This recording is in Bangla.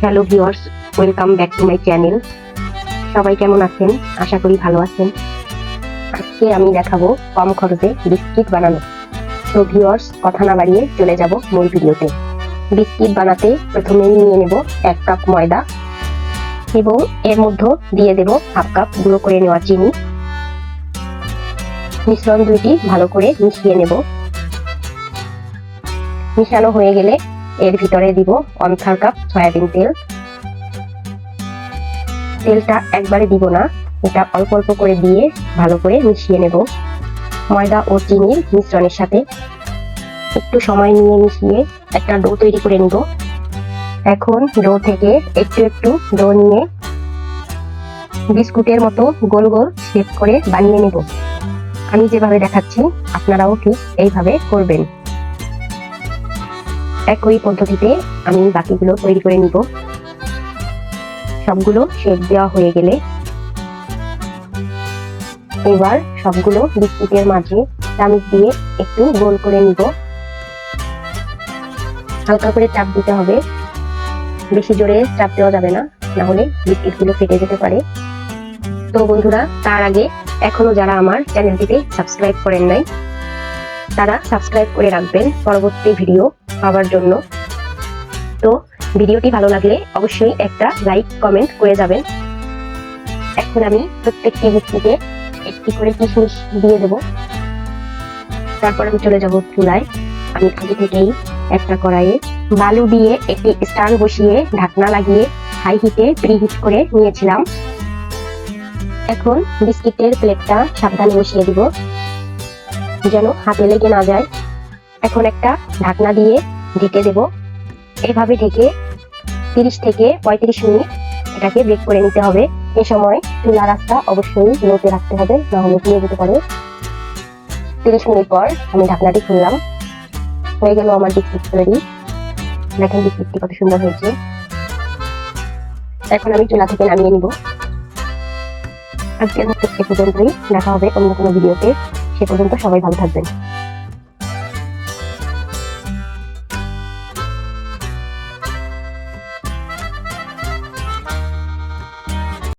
Hello viewers welcome back to my channel সবাই কেমন আছেন? আশা করি ভালো আছেন। আজকে আমি দেখাবো কম খরচে বিস্কিট বানানো। তো ভিউয়ার্স কথা না বাড়িয়ে চলে যাব মূল ভিডিওতে। বিস্কিট বানাতে প্রথমেই নিয়ে নেব এক কাপ ময়দা এবং এর মধ্যে দিয়ে দেব হাফ কাপ গুঁড়ো করে নেওয়া চিনি। মিশ্রণ দুইটি ভালো করে মিশিয়ে নেব। মিশানো হয়ে গেলে এর ভিতরে দিব ওয়ান থার্ড কাপ সয়াবিন তেল। তেলটা একবারে দিব না, এটা অল্প অল্প করে দিয়ে ভালো করে মিশিয়ে নেব। ময়দা ও চিনির মিশ্রণের সাথে একটু সময় নিয়ে মিশিয়ে একটা ডো তৈরি করে নিব। এখন ডো থেকে একটু একটু ডো নিয়ে বিস্কুটের মতো গোল গোল শেপ করে বানিয়ে নেব। আমি যেভাবে দেখাচ্ছি, আপনারাও ঠিক এইভাবে করবেন। একই পদ্ধতিতে আমি বাকিগুলো তৈরি করে নিব। সবগুলো শেপ দেওয়া হয়ে গেলে এবার সবগুলো বিস্কুটের মাঝে চামচ দিয়ে একটু গোল করে নিব। হালকা করে চাপ দিতে হবে। বেশি জোরে চাপ দেওয়া যাবে না না হলে বিস্কিটগুলো ফেটে যেতে পারে। তো বন্ধুরা, তার আগে এখনও যারা আমার চ্যানেলটিতে সাবস্ক্রাইব করেন নাই, তারা সাবস্ক্রাইব করে রাখবেন। পরবর্তী ভিডিও পাওয়ার জন্য। তো ভিডিওটি ভালো লাগলে অবশ্যই একটা লাইক কমেন্ট করে যাবেন। এখন আমি প্রত্যেকটি বিস্কিটে একটি করে কিশমিশ দিয়ে দেব। তারপর আমি চলে যাব চুলায়। আমি আগে থেকেই একটা কড়াইয়ে বালু দিয়ে একটি স্টার বসিয়ে ঢাকনা লাগিয়ে হাই হিটে প্রিহিট করে নিয়েছিলাম। এখন বিস্কিটের প্লেটটা সাবধানে বসিয়ে দিব। যেন হাতে লেগে না যায়। এখন একটা ঢাকনা দিয়ে ঢেকে দেব। এভাবে ঢেকে তিরিশ থেকে পঁয়ত্রিশ মিনিট এটাকে বেক করে নিতে হবে। এ সময় চুলা রাস্তা অবশ্যই লোতে রাখতে হবে না হলে যেতে পারে। তিরিশ মিনিট পর আমি ঢাকনাটি খুললাম। হয়ে গেল আমার বিস্কিট তৈরি। দেখেন বিস্কিটটি কত সুন্দর হয়েছে। এখন আমি চুলা থেকে নামিয়ে নিব। আজকের মতো এ পর্যন্তই। দেখা হবে অন্য কোনো ভিডিওতে। সে পর্যন্ত সবাই ভালো থাকবেন।